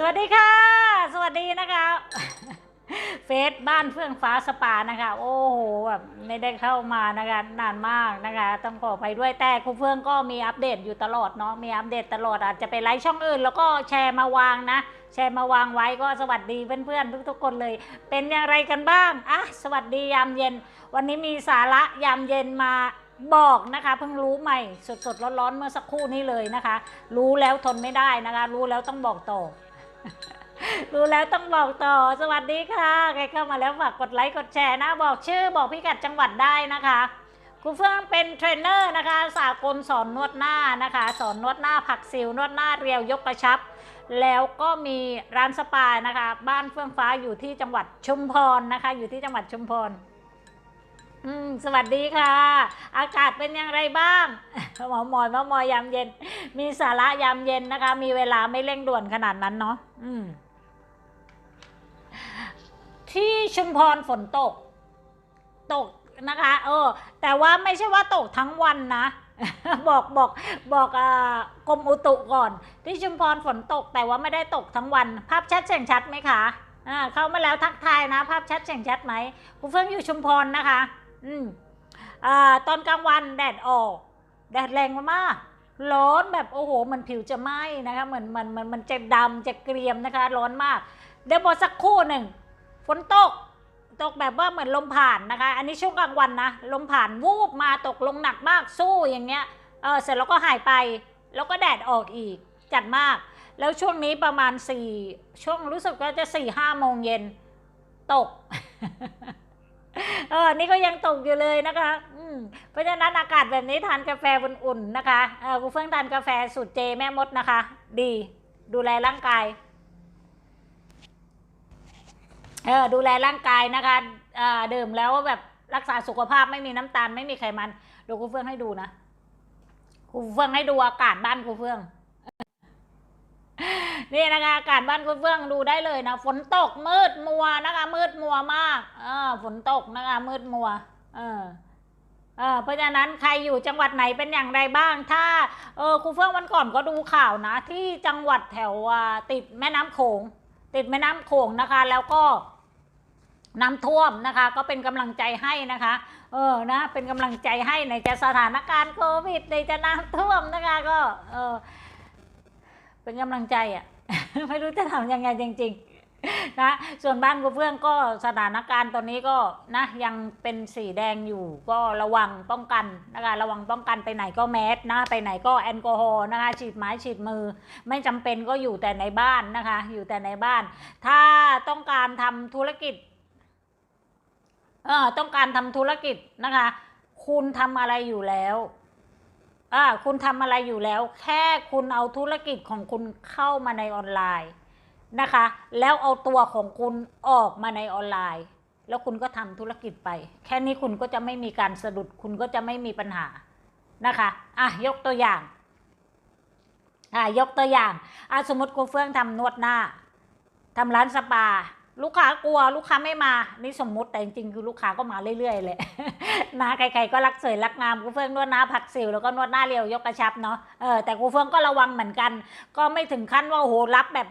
สวัสดีค่ะ สวัสดีนะคะเฟซบ้านเฟื่องฟ้าสปานะคะ โอ้โหแบบไม่ได้เข้ามานะคะนานมากนะคะ ต้องขอไปด้วยแต่ครูเฟื่องก็มีอัปเดตอยู่ตลอดเนาะมีอัปเดตตลอดอาจจะไปไลฟ์ช่องอื่น แล้วก็แชร์มาวางนะ แชร์มาวางไว้ก็สวัสดีเพื่อนๆทุกๆคนเลย เป็นอย่างไรกันบ้างอะสวัสดียามเย็น วันนี้มีสาระยามเย็นมาบอกนะคะเพิ่งรู้ใหม่สดๆร้อนๆเมื่อสักครู่นี้เลยนะคะ รู้แล้วทนไม่ได้นะคะ รู้แล้วต้องบอกต่อ รู้แล้วต้องบอกต่อสวัสดีค่ะใครเข้ามาแล้วฝากกดไลค์กดแชร์นะ บอกชื่อบอกพิกัดจังหวัดได้นะคะครูเฟื่องเป็นเทรนเนอร์นะคะ สากลสอนนวดหน้านะคะ สอนนวดหน้าผักสิวนวดหน้าเรียวยกกระชับ แล้วก็มีร้านสปานะคะ บ้านเฟื่องฟ้าอยู่ที่จังหวัดชุมพรนะคะ อยู่ที่จังหวัดชุมพร อืมสวัสดีค่ะ อากาศเป็นอย่างไรบ้างหมอหมอยหมอหมอยยามเย็น มีสาระยามเย็นนะคะ มีเวลาไม่เร่งด่วนขนาดนั้นเนาะอืม ที่ชุมพรฝนตก ตกนะคะ เออ แต่ว่าไม่ใช่ว่าตกทั้งวันนะบอกบอกบอกอ่ากรมอุตุก่อน ที่ชุมพรฝนตกแต่ว่าไม่ได้ตกทั้งวัน ภาพชัดเสียงชัดไหมคะอ่าเข้ามาแล้วทักทายนะ ภาพชัดเสียงชัดไหมคุณเฟื่องอยู่ชุมพรนะคะ อืมอ่าตอนกลางวันแดดออก แดดแรงมากๆร้อนแบบโอ้โหเหมันผิวจะไหม้นะคะเหมือนมันมันมันจะดำจะเกรียมนะคะ ร้อนมาก เดี๋ยวพอสักครู่หนึ่งฝนตกตกแบบว่าเหมือนลมผ่านนะคะ อันนี้ช่วงกลางวันนะ ลมผ่านวูบมาตกลงหนักมากสู้อย่างเงี้ย เออเสร็จแล้วก็หายไป แล้วก็แดดออกอีก จัดมาก แล้วช่วงนี้ประมาณสี่ช่วงรู้สึกว่าจะสี่ห้าโมงเย็นตก เออนี่ก็ยังตกอยู่เลยนะคะ อืมเพราะฉะนั้นอากาศแบบนี้ทานกาแฟอุ่นๆนะคะเออกูเฟื่องทานกาแฟสูตรเจแม่มดนะคะ ดี ดูแลร่างกาย เออดูแลร่างกายนะคะเอ่อดื่มแล้วแบบรักษาสุขภาพไม่มีน้ำตาลไม่มีไขมันเดี๋ยวครูเฟื่องให้ดูนะครูเฟื่องให้ดูอากาศบ้านครูเฟื่อง นี่นะคะอากาศบ้านครูเฟื่องดูได้เลยนะ ฝนตกมืดมัวนะคะ มืดมัวมากเออฝนตกนะคะ มืดมัว เออเออเพราะฉะนั้นใครอยู่จังหวัดไหนเป็นอย่างไรบ้าง ถ้าเออครูเฟื่องวันก่อนก็ดูข่าวนะ ที่จังหวัดแถวติดแม่น้ำโขง ติดแม่น้ำโขงนะคะ แล้วก็น้ำท่วมนะคะ ก็เป็นกำลังใจให้นะคะ เออนะเป็นกำลังใจให้ในจะสถานการณ์โควิดในจะน้ำท่วมนะคะก็เออ เป็นกำลังใจอะ่ะ ไม่รู้จะทำยังไงจริง ๆ นะ ส่วนบ้านกูเพื่อนก็สถานการณ์ตอนนี้ก็นะยังเป็นสีแดงอยู่ก็ระวังป้องกันนะคะระวังป้องกันไปไหนก็แมสนะไปไหนก็แอลกอฮอล์นะคะฉีดไม้ฉีดมือ ไม่จำเป็นก็อยู่แต่ในบ้านนะคะ อยู่แต่ในบ้าน ถ้าต้องการทำธุรกิจเออต้องการทำธุรกิจนะคะ คุณทำอะไรอยู่แล้ว อ่าคุณทำอะไรอยู่แล้ว แค่คุณเอาธุรกิจของคุณเข้ามาในออนไลน์นะคะ แล้วเอาตัวของคุณออกมาในออนไลน์ แล้วคุณก็ทำธุรกิจไป แค่นี้คุณก็จะไม่มีการสะดุดคุณก็จะไม่มีปัญหานะคะอะยกตัวอย่างอะยกตัวอย่างอะสมมติกูเฟื่องทำนวดหน้าทำร้านสปา ลูกค้ากลัวลูกค้าไม่มา นี่สมมุติแต่จริงๆคือลูกค้าก็มาเรื่อยๆเลยนะใครๆก็รักสวยรักงามกูเฟื่องนวดหน้าผักสิวแล้วก็นวดหน้าเรียวยกกระชับเนาะเออแต่กูเฟื่องก็ระวังเหมือนกัน ก็ไม่ถึงขั้นว่าโอ้โหรับแบบ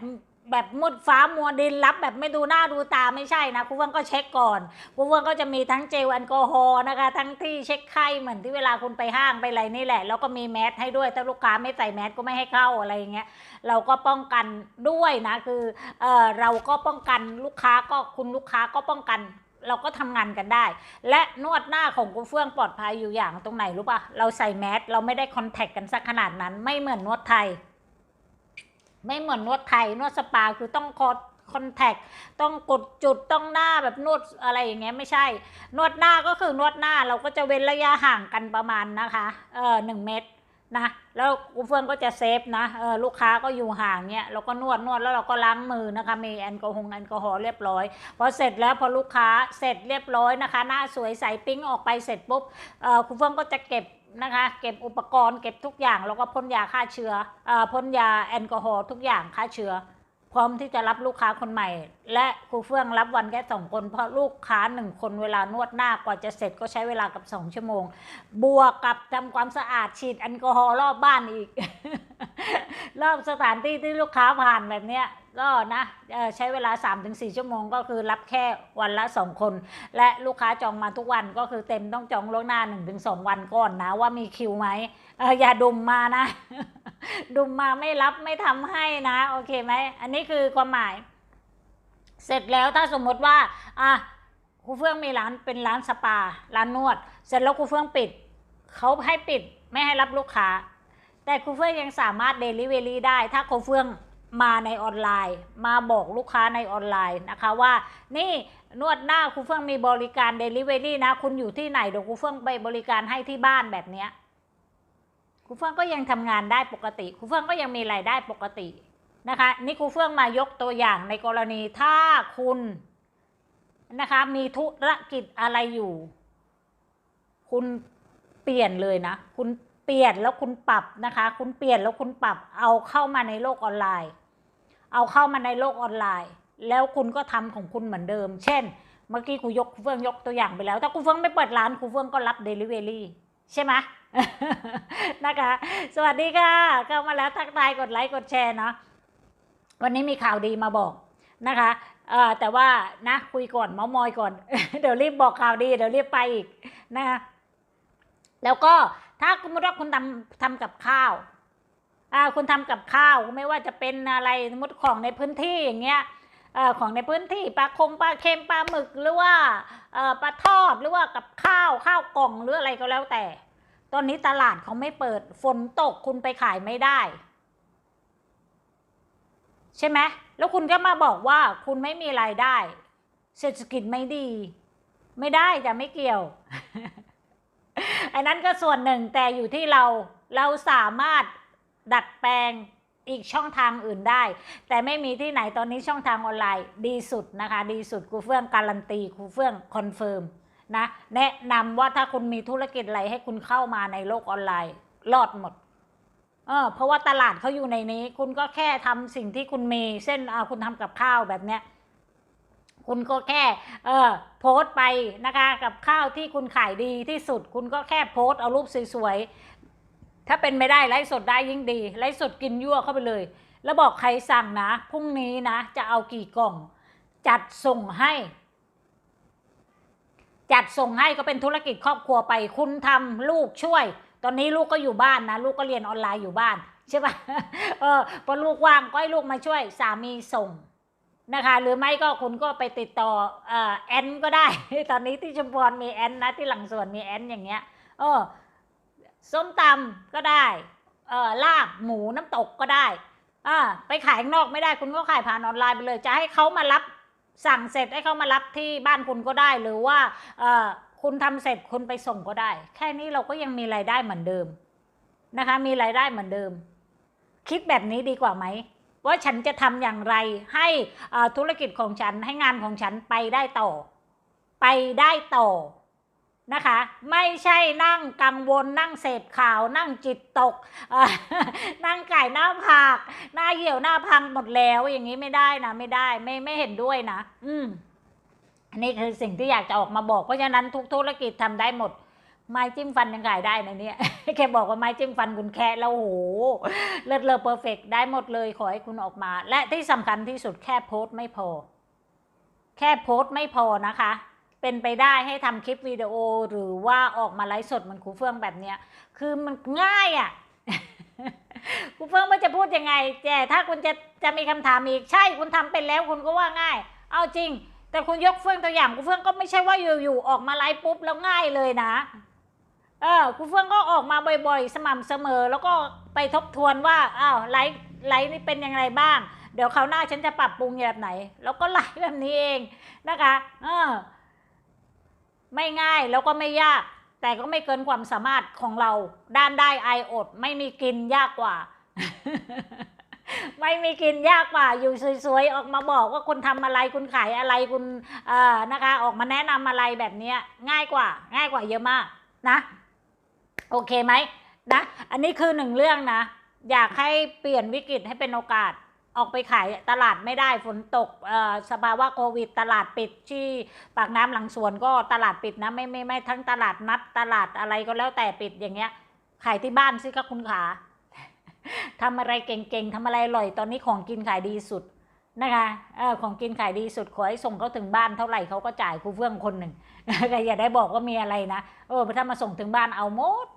แบบมืดฟ้ามัวดินรับแบบไม่ดูหน้าดูตาไม่ใช่นะกูเฟื่องก็เช็คก่อนกูเฟื่องก็จะมีทั้งเจลแอลกอฮอล์นะคะ ทั้งที่เช็คไข้เหมือนที่เวลาคุณไปห้างไปอะไรนี่แหละ แล้วก็มีแมสให้ด้วยถ้าลูกค้าไม่ใส่แมสก็ไม่ให้เข้าอะไรอย่างเงี้ยเราก็ป้องกันด้วยนะคือเออเราก็ป้องกันลูกค้าก็คุณลูกค้าก็ป้องกันเราก็ทำงานกันได้ และนวดหน้าของกูเฟื่องปลอดภัยอยู่อย่างตรงไหนรู้ปะเราใส่แมสเราไม่ได้คอนแทคกันสักขนาดนั้นไม่เหมือนนวดไทย ไม่เหมือนนวดไทยนวดสปาคือต้องคอคอนแทคต้องกดจุดต้องหน้าแบบนวดอะไรอย่างเงี้ยไม่ใช่ นวดหน้าก็คือนวดหน้าเราก็จะเว้นระยะห่างกันประมาณนะคะเออหนึ่งเมตรนะแล้วกูเฟื่องก็จะเซฟนะเออลูกค้าก็อยู่ห่างเนี้ยเราก็นวดนวดแล้วเราก็ล้างมือนะคะมีแอลกอฮอล์แอลกอฮอล์เรียบร้อยพอเสร็จแล้วพอลูกค้าเสร็จเรียบร้อยนะคะ หน้าสวยใสปิ้งออกไปเสร็จปุ๊บเออคุณเฟื่องก็จะเก็บ นะคะ เก็บอุปกรณ์เก็บทุกอย่างแล้วก็พ่นยาฆ่าเชื้อออพ่นยาแอลกอฮอล์ทุกอย่างฆ่าเชื้อ พร้อมที่จะรับลูกค้าคนใหม่ และครูเฟื่องรับวันแค่สองคนเพราะลูกค้าหนึ่งคนเวลานวดหน้ากว่าจะเสร็จก็ใช้เวลากับสองชั่วโมง บวกกับทำความสะอาดฉีดแอลกอฮอล์รอบบ้านอีก รอบสถานที่ที่ลูกค้าผ่านแบบเนี้ย ก็นะใช้เวลา 3-4 ชั่วโมง ก็คือรับแค่วันละ 2 คน และลูกค้าจองมาทุกวันก็คือเต็มต้องจองล่วงหน้า 1-2 วันก่อนนะ ว่ามีคิวไหมอออย่าดุมมานะ ดุมมาไม่รับไม่ทำให้นะ โอเคไหม อันนี้คือความหมาย เสร็จแล้วถ้าสมมติว่าอะครูเฟื่องมีร้านเป็นร้านสปา ร้านนวด เสร็จแล้วครูเฟื่องปิดเขาให้ปิดไม่ให้รับลูกค้า แต่ครูเฟื่องยังสามารถเดลิเวอรี่ได้ ถ้าครูเฟื่อง มาในออนไลน์ มาบอกลูกค้าในออนไลน์นะคะว่า นี่นวดหน้าครูเฟื่องมีบริการเดลิเวอรี่นะ คุณอยู่ที่ไหนเดี๋ยวครูเฟื่องไปบริการให้ที่บ้านแบบเนี้ยครูเฟื่องก็ยังทำงานได้ปกติครูเฟื่องก็ยังมีรายได้ปกตินะคะ นี่ครูเฟื่องมายกตัวอย่างในกรณีถ้าคุณนะคะมีธุรกิจอะไรอยู่ คุณเปลี่ยนเลยนะ คุณเปลี่ยนแล้วคุณปรับนะคะ คุณเปลี่ยนแล้วคุณปรับเอาเข้ามาในโลกออนไลน์ เอาเข้ามาในโลกออนไลน์ แล้วคุณก็ทำของคุณเหมือนเดิม เช่น เมื่อกี้ครูยกครูเฟื่องยกตัวอย่างไปแล้ว ถ้าครูเฟื่องไม่เปิดร้านครูเฟื่องก็รับเดลิเวอรี่ใช่ไหมนะคะ สวัสดีค่ะ เข้ามาแล้วทักทายกดไลค์กดแชร์เนาะวันนี้มีข่าวดีมาบอกนะคะเอ่อแต่ว่านะคุยก่อนเมามอยก่อน เดี๋ยวรีบบอกข่าวดีเดี๋ยวรีบไปอีกนะคะแล้วก็ถ้าคุณว่าคุณทำทำกับข้าว อ่าคุณทำกับข้าวไม่ว่าจะเป็นอะไรสมมติของในพื้นที่อย่างเงี้ยอของในพื้นที่ปลาคงปลาเค็มปลาหมึกหรือว่าปลาทอดหรือว่ากับข้าวข้าวกล่องหรืออะไรก็แล้วแต่ ตอนนี้ตลาดเขาไม่เปิดฝนตกคุณไปขายไม่ได้ ใช่ไหมแล้วคุณก็มาบอกว่าคุณไม่มีรายได้ เศรษฐกิจไม่ดี ไม่ได้จะไม่เกี่ยวอันนั้นก็ส่วนหนึ่งแต่อยู่ที่เราเราสามารถ ดัดแปลงอีกช่องทางอื่นได้ แต่ไม่มีที่ไหนตอนนี้ช่องทางออนไลน์ดีสุดนะคะ ดีสุดครูเฟื่องการันตีครูเฟื่องคอนเฟิร์มนะแนะนำว่าถ้าคุณมีธุรกิจอะไรให้คุณเข้ามาในโลกออนไลน์รอดหมดเออเพราะว่าตลาดเขาอยู่ในนี้ คุณก็แค่ทำสิ่งที่คุณมีเส้นอ่าคุณทำกับข้าวแบบเนี้ยคุณก็แค่เออโพสต์ไปนะคะกับข้าวที่คุณขายดีที่สุด คุณก็แค่โพสต์เอารูปสวย ถ้าเป็นไม่ได้ไลฟ์สดได้ยิ่งดีไลฟ์สดกินยั่วเข้าไปเลย แล้วบอกใครสั่งนะพรุ่งนี้นะ จะเอากี่กล่อง จัดส่งให้ จัดส่งให้ก็เป็นธุรกิจครอบครัวไป คุณทำลูกช่วย ตอนนี้ลูกก็อยู่บ้านนะ ลูกก็เรียนออนไลน์อยู่บ้านใช่ปะเออพอลูกว่างก็ให้ลูกมาช่วยสามีส่งนะคะ หรือไม่ก็คุณก็ไปติดต่อเอ่อแอนก็ได้ ตอนนี้ที่ชุมพรมีแอนนะที่หลังสวนมีแอนอย่างเงี้ยเออ ส้มตำก็ได้เอ่อลาบหมูน้ำตกก็ได้อ่าไปขายข้างนอกไม่ได้คุณก็ขายผ่านออนไลน์ไปเลย จะให้เขามารับสั่งเสร็จให้เขามารับที่บ้านคุณก็ได้ หรือว่าเอ่อคุณทำเสร็จคุณไปส่งก็ได้ แค่นี้เราก็ยังมีรายได้เหมือนเดิมนะคะ มีรายได้เหมือนเดิม คิดแบบนี้ดีกว่าไหมว่าฉันจะทำอย่างไรให้ธุรกิจของฉันให้งานของฉันไปได้ต่อ ไปได้ต่อ นะคะ ไม่ใช่นั่งกังวลนั่งเสพข่าวนั่งจิตตก นั่งไก่หน้าผากหน้าเหี่ยวหน้าพังหมดแล้วอย่างนี้ไม่ได้นะไม่ได้ไม่ไม่เห็นด้วยนะ อืมอันนี้คือสิ่งที่อยากจะออกมาบอกเพราะฉะนั้นทุกธุรกิจทำได้หมดไม้จิ้มฟันยังขายได้ในะเนี่ยแค่บอกว่าไม้จิ้มฟันคุณแค่แล้วโหเลิศเลอเพอร์เฟกได้หมดเลยขอให้คุณออกมา และที่สำคัญที่สุดแค่โพสต์ไม่พอ แค่โพสต์ไม่พอนะคะ เป็นไปได้ให้ทำคลิปวิดีโอหรือว่าออกมาไลฟ์สดเหมันครูเฟื่องแบบเนี้ย คือมันง่ายอะ่ะครูเฟื่องไม่าจะพูดยังไงแต่ถ้าคุณจะจะมีคำถามอีกใช่คุณทำเป็นแล้วคุณก็ว่าง่าย เอาจริง แต่คุณยกเฟื่องตัวอย่างครูเฟื่องก็ไม่ใช่ว่าอยู่ๆออกมาไลฟ์ปุ๊บแล้วง่ายเลยนะเออครูเฟื่องก็ออกมาบ่อยๆ สม่ำเสมอ แล้วก็ไปทบทวนว่าอ้าวไลฟ์ไลฟ์นี่เป็นยังไงบ้าง เดี๋ยวคราวหน้าฉันจะปรับปรุงแบบไหน แล้วก็ไลฟ์แบบนี้เองนะคะ เออ ไม่ง่ายแล้วก็ไม่ยาก แต่ก็ไม่เกินความสามารถของเรา ด้านได้ไออด ไม่มีกินยากกว่า ไม่มีกินยากกว่า อยู่สวยๆ ออกมาบอกว่าคุณทำอะไรคุณขายอะไรคุณเอ่อนะคะ ออกมาแนะนำอะไรแบบนี้ง่ายกว่า ง่ายกว่าเยอะมากนะ โอเคไหมนะ อันนี้คือหนึ่งเรื่องนะ อยากให้เปลี่ยนวิกฤตให้เป็นโอกาส ออกไปขายตลาดไม่ได้ฝนตกอ่อสภาวะโควิด ตลาดปิดที่ปากน้ำหลังสวนก็ตลาดปิดนะไม่ไม่ไม่ทั้งตลาดนัดตลาดอะไรก็แล้วแต่ปิดอย่างเงี้ย ขายที่บ้านสิคะคุณขาทำอะไรเก่งๆทำอะไรอร่อยตอนนี้ของกินขายดีสุดนะคะอของกินขายดีสุดขอให้ส่งเขาถึงบ้านเท่าไหร่เขาก็จ่ายครูเฟื่องคนหนึ่งก็อย่าได้บอกว่ามีอะไรนะเออถ้ามาส่งถึงบ้านเอาหมด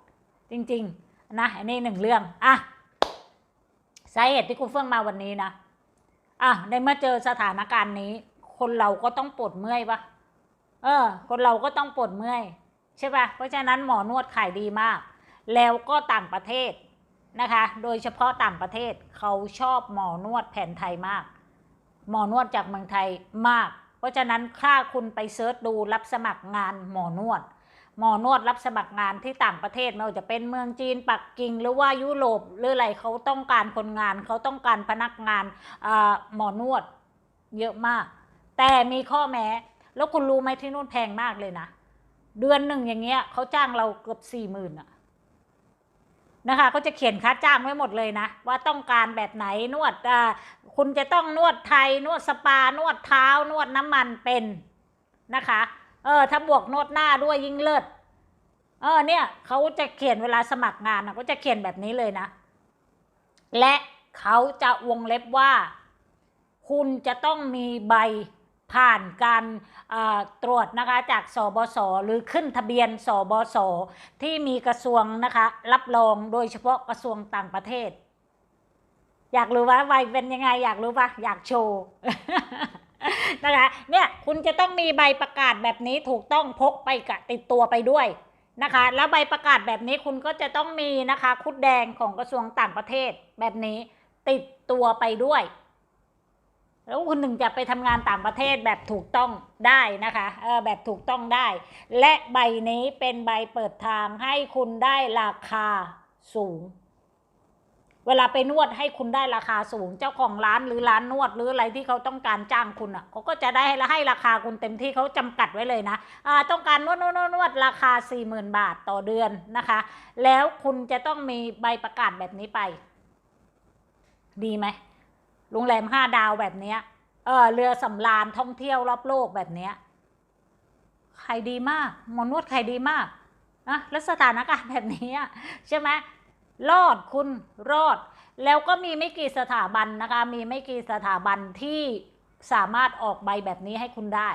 จริง ๆ นะอันนี้หนึ่งเรื่องอะ สาเหตุที่ครูเฟื่องมาวันนี้นะอะในเมื่อเจอสถานการณ์นี้ คนเราก็ต้องปวดเมื่อยปะเออ คนเราก็ต้องปวดเมื่อยใช่ปะเพราะฉะนั้นหมอนวดขายดีมาก แล้วก็ต่างประเทศนะคะ โดยเฉพาะต่างประเทศเขาชอบหมอนวดแผนไทยมาก หมอนวดจากเมืองไทยมาก เพราะฉะนั้นค่าคุณไปเซิร์ชดูรับสมัครงานหมอนวด หมอนวดรับสมัครงานที่ต่างประเทศไม่ว่าจะเป็นเมืองจีนปักกิ่งหรือว่ายุโรปหรืออะไรเขาต้องการคนงานเขาต้องการพนักงานอ่าหมอนวดเยอะมาก แต่มีข้อแม้ แล้วคุณรู้ไหมที่นู่นแพงมากเลยนะ เดือนหนึ่งอย่างเงี้ยเขาจ้างเราเกือบสี่หมื่นอะนะคะเขาจะเขียนค่าจ้างไว้หมดเลยนะ ว่าต้องการแบบไหนนวดคุณจะต้องนวดไทยนวดสปานวดเท้านวดน้ำมันเป็นนะคะ เออถ้าบวกโนดหน้าด้วยยิ่งเลิศเออเนี่ยเขาจะเขียนเวลาสมัครงานนะก็จะเขียนแบบนี้เลยนะ และเขาจะวงเล็บว่า คุณจะต้องมีใบผ่านการตรวจนะคะจากสบศหรือขึ้นทะเบียนสบศที่มีกระทรวงนะคะรับรองโดยเฉพาะกระทรวงต่างประเทศ อยากรู้ว่าใบเป็นยังไง อยากรู้ปะอยากโชว์ นะคะเนี่ยคุณจะต้องมีใบประกาศแบบนี้ถูกต้องพกไปกับติดตัวไปด้วยนะคะ แล้วใบประกาศแบบนี้คุณก็จะต้องมีนะคะ คุดแดงของกระทรวงต่างประเทศแบบนี้ติดตัวไปด้วย แล้วคุณถึงจะไปทำงานต่างประเทศแบบถูกต้องได้นะคะเออแบบถูกต้องได้ และใบนี้เป็นใบเปิดทางให้คุณได้ราคาสูง เวลาไปนวดให้คุณได้ราคาสูงเจ้าของร้านหรือร้านนวดหรืออะไรที่เขาต้องการจ้างคุณอะเขาก็จะได้ให้ให้ราคาคุณเต็มที่เขาจำกัดไว้เลยนะอ่าต้องการนวดนวดนวดราคา 4 0,000 บาทต่อเดือนนะคะ แล้วคุณจะต้องมีใบประกาศแบบนี้ไป ดีไหมโรงแรมห้าดาวแบบเนี้ยเออเรือสำราญท่องเที่ยวรอบโลกแบบเนี้ยขายดีมากหมอนวดขายดีมากนะแล้วสถานการณ์แบบนี้อะใช่ไหม รอดคุณรอด แล้วก็มีไม่กี่สถาบันนะคะ มีไม่กี่สถาบันที่สามารถออกใบแบบนี้ให้คุณได้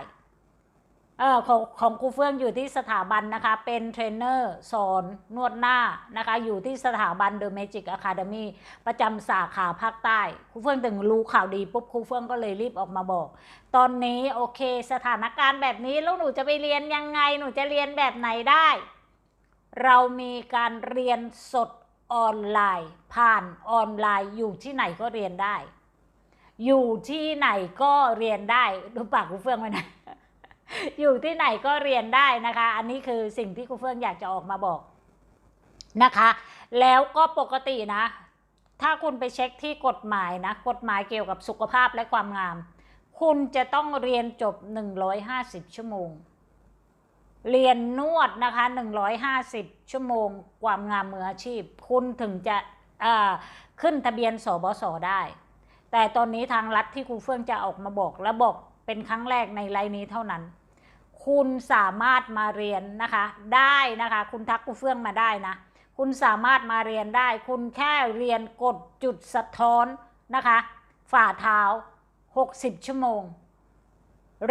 เออของของครูเฟื่องอยู่ที่สถาบันนะคะ เป็นเทรนเนอร์สอนนวดหน้านะคะ อยู่ที่สถาบัน The Magic Academy ประจำสาขาภาคใต้ครูเฟื่องถึงรู้ข่าวดีปุ๊บครูเฟื่องก็เลยรีบออกมาบอก ตอนนี้โอเค สถานการณ์แบบนี้แล้วหนูจะไปเรียนยังไงหนูจะเรียนแบบไหนได้ เรามีการเรียนสด ออนไลน์ ผ่านออนไลน์อยู่ที่ไหนก็เรียนได้ อยู่ที่ไหนก็เรียนได้ดูปากคูเฟื่องไว้นะอยู่ที่ไหนก็เรียนได้นะคะ อันนี้คือสิ่งที่ครูเฟื่องอยากจะออกมาบอกนะคะ แล้วก็ปกตินะ ถ้าคุณไปเช็คที่กฎหมายนะ กฎหมายเกี่ยวกับสุขภาพและความงาม คุณจะต้องเรียนจบ 150 ชั่วโมง เรียนนวดนะคะ 150 ชั่วโมง ความงามมืออาชีพ คุณถึงจะขึ้นทะเบียนสบสได้ แต่ตอนนี้ทางรัฐที่ครูเฟื่องจะออกมาบอก และบอกเป็นครั้งแรกในไลน์นี้เท่านั้น คุณสามารถมาเรียนนะคะ ได้นะคะ คุณทักครูเฟื่องมาได้นะ คุณสามารถมาเรียนได้ คุณแค่เรียนกดจุดสะท้อนนะคะ ฝ่าเท้า 60 ชั่วโมง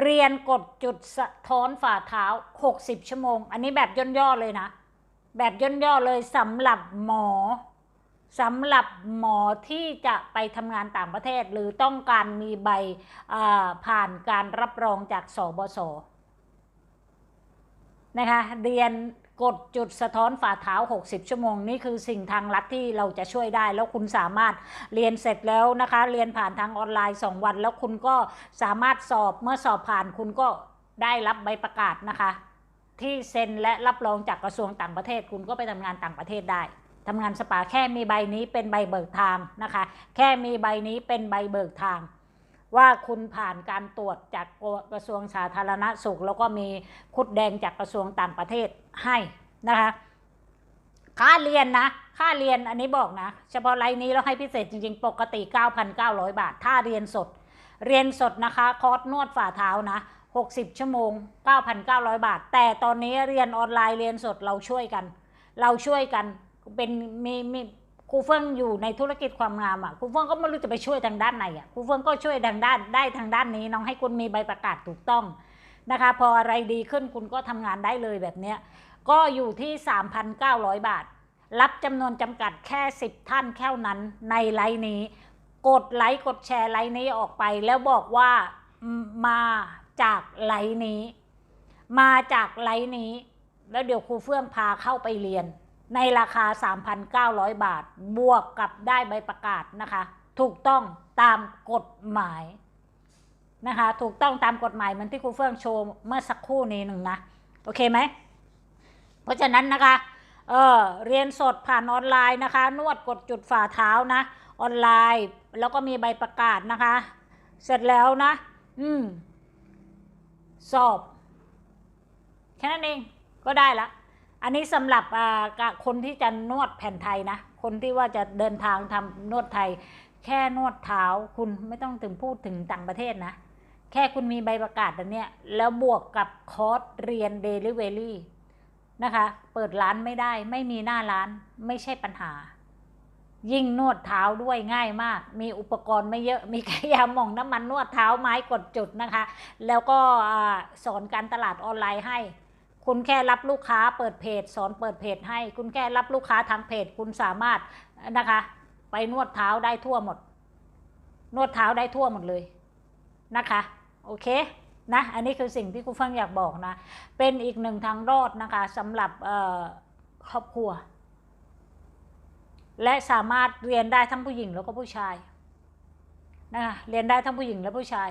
เรียนกดจุดสะท้อนฝ่าเท้า 60 ชั่วโมง อันนี้แบบย่นย่อเลยนะ แบบย่นย่อเลยสำหรับหมอสำหรับหมอที่จะไปทำงานต่างประเทศ หรือต้องการมีใบผ่านการรับรองจากสบศ นะคะเรียนกดจุดสะท้อนฝ่าเท้า 60 ชั่วโมง นี่คือสิ่งทางลัดที่เราจะช่วยได้ แล้วคุณสามารถเรียนเสร็จแล้วนะคะ เรียนผ่านทางออนไลน์ 2 วัน แล้วคุณก็สามารถสอบเมื่อสอบผ่านคุณก็ได้รับใบประกาศนะคะ ที่เซ็นและรับรองจากกระทรวงต่างประเทศ คุณก็ไปทำงานต่างประเทศได้ทำงานสปาแค่มีใบนี้เป็นใบเบิกทางนะคะ แค่มีใบนี้เป็นใบเบิกทาง ว่าคุณผ่านการตรวจจากกระทรวงสาธารณสุข แล้วก็มีคุดแดงจากกระทรวงต่างประเทศให้นะคะค่าเรียนนะ ค่าเรียนอันนี้บอกนะ เฉพาะไลน์นี้เราให้พิเศษจริงๆ ปกติ 9,900 บาท ถ้าเรียนสด เรียนสดนะคะ คอร์สนวดฝ่าเท้านะ 60 ชั่วโมง 9,900 บาท แต่ตอนนี้เรียนออนไลน์เรียนสดเราช่วยกัน เราช่วยกันเป็นมีมี ครูเฟื่องอยู่ในธุรกิจความงามอะครูเฟื่องก็ไม่รู้จะไปช่วยทางด้านไหนอะครูเฟื่องก็ช่วยทางด้านได้ทางด้านนี้ น้องให้คุณมีใบประกาศถูกต้องนะคะ พออะไรดีขึ้นคุณก็ทำงานได้เลยแบบเนี้ยก็อยู่ที่ 3,900 บาท รับจำนวนจำกัดแค่ 10 ท่านแค่นั้นในไลน์นี้ กดไลค์กดแชร์ไลน์นี้ออกไป แล้วบอกว่ามาจากไลน์นี้ มาจากไลน์นี้ แล้วเดี๋ยวครูเฟื่องพาเข้าไปเรียน ในราคา 3,900 บาท บวกกับได้ใบประกาศนะคะ ถูกต้องตามกฎหมายนะคะ ถูกต้องตามกฎหมายเหมือนที่ครูเฟื่องโชว์เมื่อสักครู่นี้หนึ่งนะ โอเคไหม เพราะฉะนั้นนะคะ เออเรียนสดผ่านออนไลน์นะคะ นวดกดจุดฝ่าเท้านะ ออนไลน์ แล้วก็มีใบประกาศนะคะ เสร็จแล้วนะ อืม สอบ แค่นั้นเอง ก็ได้ละ อันนี้สำหรับคนที่จะนวดแผ่นไทยนะ คนที่ว่าจะเดินทางทำนวดไทย แค่นวดเท้าคุณไม่ต้องถึงพูดถึงต่างประเทศนะ แค่คุณมีใบประกาศอันเนี้ยแล้วบวกกับคอร์สเรียนเดลิเวอรี่นะคะ เปิดร้านไม่ได้ ไม่มีหน้าร้านไม่ใช่ปัญหา ยิ่งนวดเท้าด้วยง่ายมาก มีอุปกรณ์ไม่เยอะ มีแค่ยาหม่องน้ำมันนวดเท้าไม้กดจุดนะคะ แล้วก็อสอนการตลาดออนไลน์ให้ คุณแค่รับลูกค้าเปิดเพจ สอนเปิดเพจให้ คุณแค่รับลูกค้าทางเพจ คุณสามารถนะคะ ไปนวดเท้าได้ทั่วหมด นวดเท้าได้ทั่วหมดเลยนะคะ โอเคนะอันนี้คือสิ่งที่ครูเฟังอยากบอกนะ เป็นอีกหนึ่งทางรอดนะคะสำหรับครอบครัว และสามารถเรียนได้ทั้งผู้หญิงแล้วก็ผู้ชายนะคะเรียนได้ทั้งผู้หญิงและผู้ชาย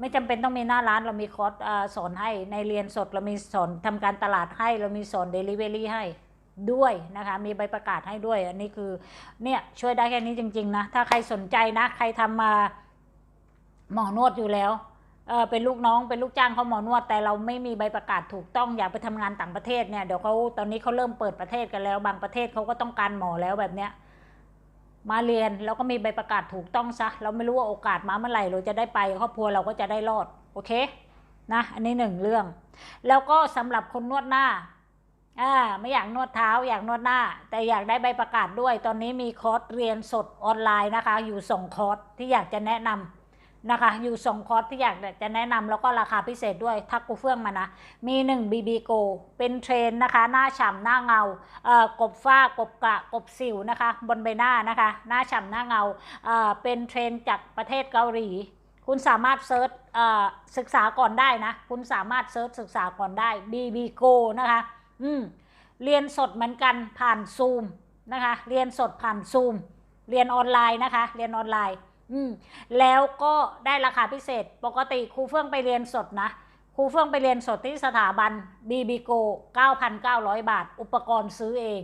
ไม่จำเป็นต้องมีหน้าร้านเรามีคอร์สสอนให้ในเรียนสดเรามีสอนทำการตลาดให้เรามีสอนเดลิเวอรี่ให้ด้วยนะคะมีใบประกาศให้ด้วย อันนี้คือเนี่ยช่วยได้แค่นี้จริง ๆ นะ ถ้าใครสนใจนะ ใครทำมาหมอนวดอยู่แล้วเออเป็นลูกน้องเป็นลูกจ้างเขาหมอนวด แต่เราไม่มีใบประกาศถูกต้องอยากไปทำงานต่างประเทศเนี่ยเดี๋ยวเขาตอนนี้เขาเริ่มเปิดประเทศกันแล้ว บางประเทศเขาก็ต้องการหมอแล้วแบบเนี้ย มาเรียนแล้วก็มีใบประกาศถูกต้องซะเราไม่รู้ว่าโอกาสมาเมื่อไหร่เราจะได้ไปครอบครัวเราก็จะได้รอดโอเคนะอันนี้หนึ่งเรื่อง แล้วก็สำหรับคนนวดหน้าอ่าไม่อยากนวดเท้าอยากนวดหน้า แต่อยากได้ใบประกาศด้วย ตอนนี้มีคอร์สเรียนสดออนไลน์นะคะ อยู่สองคอร์สที่อยากจะแนะนำ นะคะอยู่สองคอร์สที่อยากจะแนะนำแล้วก็ราคาพิเศษด้วยทักกูเฟื่องมานะ มี1 BB Go เป็นเทรนนะคะ หน้าฉ่ำหน้าเงาเอ่อกบฝ้ากบกระกบสิวนะคะ บนใบหน้านะคะ หน้าฉ่ำหน้าเงาเอ่อเป็นเทรนจากประเทศเกาหลี คุณสามารถเซิร์ชศึกษาก่อนได้นะ คุณสามารถเซิร์ชศึกษาก่อนได้ BB Go นะคะอืมเรียนสดเหมือนกันผ่านซูมนะคะ เรียนสดผ่านซูมเรียนออนไลน์นะคะ เรียนออนไลน์ แล้วก็ได้ราคาพิเศษ ปกติครูเฟื่องไปเรียนสดนะ ครูเฟื่องไปเรียนสดที่สถาบัน BB Go 9,900 บาท อุปกรณ์ซื้อเอง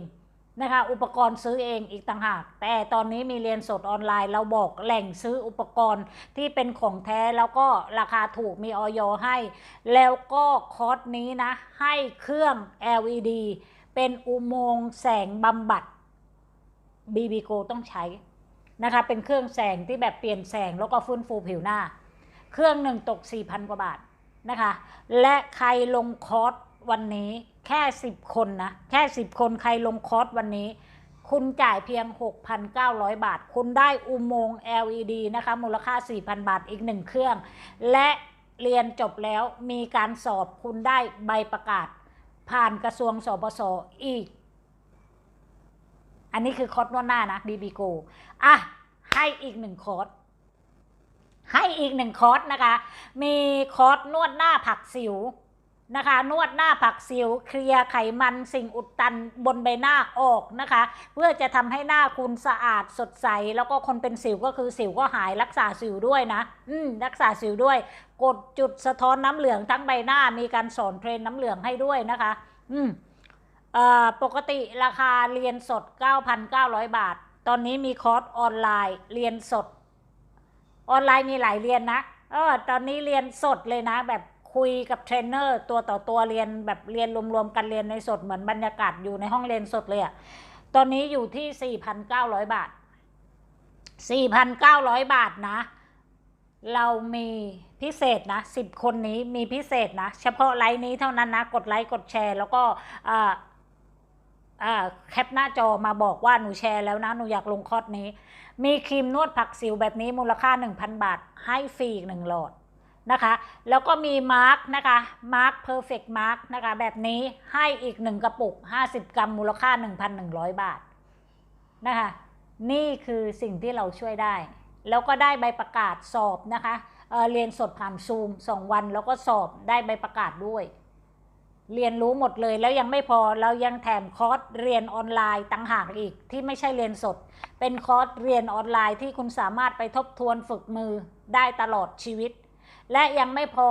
นะคะ อุปกรณ์ซื้อเองอีกต่างหาก แต่ตอนนี้มีเรียนสดออนไลน์ เราบอกแหล่งซื้ออุปกรณ์ที่เป็นของแท้แล้วก็ราคาถูกมีออยให้ แล้วก็คอร์สนี้นะ ให้เครื่อง LED เป็นอุโมงค์แสงบำบัด BB Go ต้องใช้ นะคะ เป็นเครื่องแสงที่แบบเปลี่ยนแสงแล้วก็ฟื้นฟูผิวหน้า เครื่องหนึ่งตก 4,000 กว่าบาทนะคะ และใครลงคอร์สวันนี้แค่ 10 คนนะ แค่ 10 คนใครลงคอร์สวันนี้ คุณจ่ายเพียง 6,900 บาท คุณได้อุโมงค์ LED นะคะ มูลค่า 4,000 บาทอีกหนึ่งเครื่อง และเรียนจบแล้วมีการสอบคุณได้ใบประกาศ ผ่านกระทรวงสปสอีก อันนี้คือคอร์สนวดหน้านะ BB Go อะให้อีกหนึ่งคอร์สให้อีกหนึ่งคอร์สนะคะ มีคอร์สนวดหน้าผักสิวนะคะ นวดหน้าผักสิว เคลียร์ไขมันสิ่งอุดตันบนใบหน้าออกนะคะ เพื่อจะทำให้หน้าคุณสะอาดสดใส แล้วก็คนเป็นสิวก็คือสิวก็หายรักษาสิวด้วยนะ อืมรักษาสิวด้วย กดจุดสะท้อนน้ำเหลืองทั้งใบหน้ามีการสอนเทรนน้ำเหลืองให้ด้วยนะคะ อืม ปกติราคาเรียนสด 9,900 บาท ตอนนี้มีคอร์สออนไลน์เรียนสด ออนไลน์มีหลายเรียนนะเออตอนนี้เรียนสดเลยนะ แบบคุยกับเทรนเนอร์ตัวต่อตัวเรียนแบบเรียนรวมๆกันเรียนในสดเหมือนบรรยากาศอยู่ในห้องเรียนสดเลยอะตอนนี้อยู่ที่ 4,900 บาท 4,900 บาทนะ เรามีพิเศษนะ10 คนนี้มีพิเศษนะ เฉพาะไลน์นี้เท่านั้นนะ กดไลค์กดแชร์ แล้วก็อ่า แคปหน้าจอมาบอกว่าหนูแชร์แล้วนะ หนูอยากลงคอร์สนี้ มีครีมนวดผักสิวแบบนี้มูลค่า 1,000 บาท ให้ฟรีอีกหนึ่งหลอดนะคะ แล้วก็มีมาร์กนะคะมาร์กเพอร์เฟกต์มาร์กนะคะแบบนี้ให้อีก1กระปุก 50 กรัมมูลค่า 1,100 บาทนะคะนี่คือสิ่งที่เราช่วยได้ แล้วก็ได้ใบประกาศสอบนะคะเเรียนสดผ่านซูม 2 วันแล้วก็สอบได้ใบประกาศด้วย เรียนรู้หมดเลยแล้วยังไม่พอเรายังแถมคอร์สเรียนออนไลน์ต่างหากอีกที่ไม่ใช่เรียนสด เป็นคอร์สเรียนออนไลน์ที่คุณสามารถไปทบทวนฝึกมือได้ตลอดชีวิต และยังไม่พอ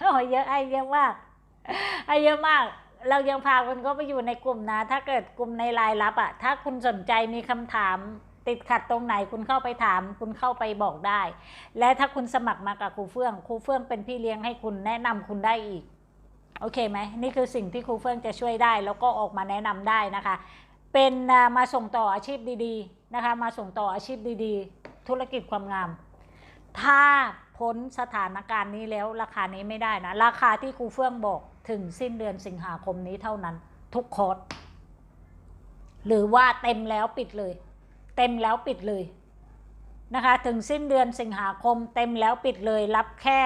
โอ้เยอะไอ้เยอะมากไอ้เยอะมาก เรายังพาคุณก็ไปอยู่ในกลุ่มนะ ถ้าเกิดกลุ่มในรายลับอะถ้าคุณสนใจมีคำถามติดขัดตรงไหนคุณเข้าไปถาม คุณเข้าไปบอกได้ และถ้าคุณสมัครมากับครูเฟื่องครูเฟื่องเป็นพี่เลี้ยงให้คุณแนะนำคุณได้อีก โอเคไหมนี่คือสิ่งที่ครูเฟื่องจะช่วยได้ แล้วก็ออกมาแนะนำได้นะคะ เป็นมาส่งต่ออาชีพดีๆนะคะ มาส่งต่ออาชีพดีๆ ธุรกิจความงาม ถ้าพ้นสถานการณ์นี้แล้วราคานี้ไม่ได้นะ ราคาที่ครูเฟื่องบอกถึงสิ้นเดือนสิงหาคมนี้เท่านั้นทุกคอร์สหรือว่าเต็มแล้วปิดเลย เต็มแล้วปิดเลยนะคะ ถึงสิ้นเดือนสิงหาคมเต็มแล้วปิดเลยรับแค่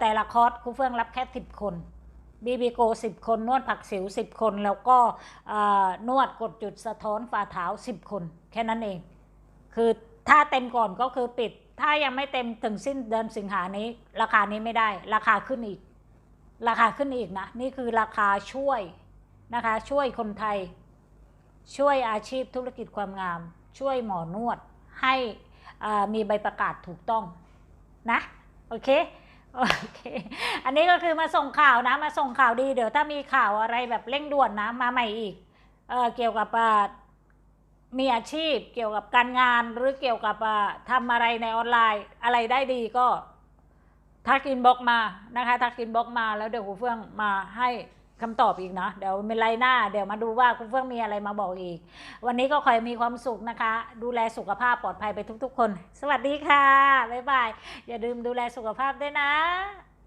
แต่ละคอร์สครูเฟื่องรับแค่สิบคน บีบีโกสิบคนนวดผักสิวสิบคน แล้วก็นวดกดจุดสะท้อนฝ่าเท้าสิบคน แค่นั้นเอง คือถ้าเต็มก่อนก็คือปิด ถ้ายังไม่เต็มถึงสิ้นเดือนสิงหานี้ ราคานี้ไม่ได้ ราคาขึ้นอีก ราคาขึ้นอีกนะ นี่คือราคาช่วยนะคะ ช่วยคนไทย ช่วยอาชีพธุรกิจความงาม ช่วยหมอนวดให้มีใบประกาศถูกต้องนะ โอเค โอเค อันนี้ก็คือมาส่งข่าวนะ มาส่งข่าวดี เดี๋ยวถ้ามีข่าวอะไรแบบเร่งด่วนนะ มาใหม่อีก เออเกี่ยวกับมีอาชีพ เกี่ยวกับการงาน หรือเกี่ยวกับอ่าทำอะไรในออนไลน์ อะไรได้ดีก็ทักอินบ็อกมานะคะ ทักอินบ็อกมาแล้วเดี๋ยวหูเฟื่องมาให้ คำตอบอีกนะเดี๋ยวเป็นไรหน้า เดี๋ยวมาดูว่าคุณเฟื่องมีอะไรมาบอกอีก วันนี้ก็คอยมีความสุขนะคะ ดูแลสุขภาพปลอดภัยไปทุกๆคน สวัสดีค่ะ บ๊ายบาย อย่าลืมดูแลสุขภาพด้วยนะ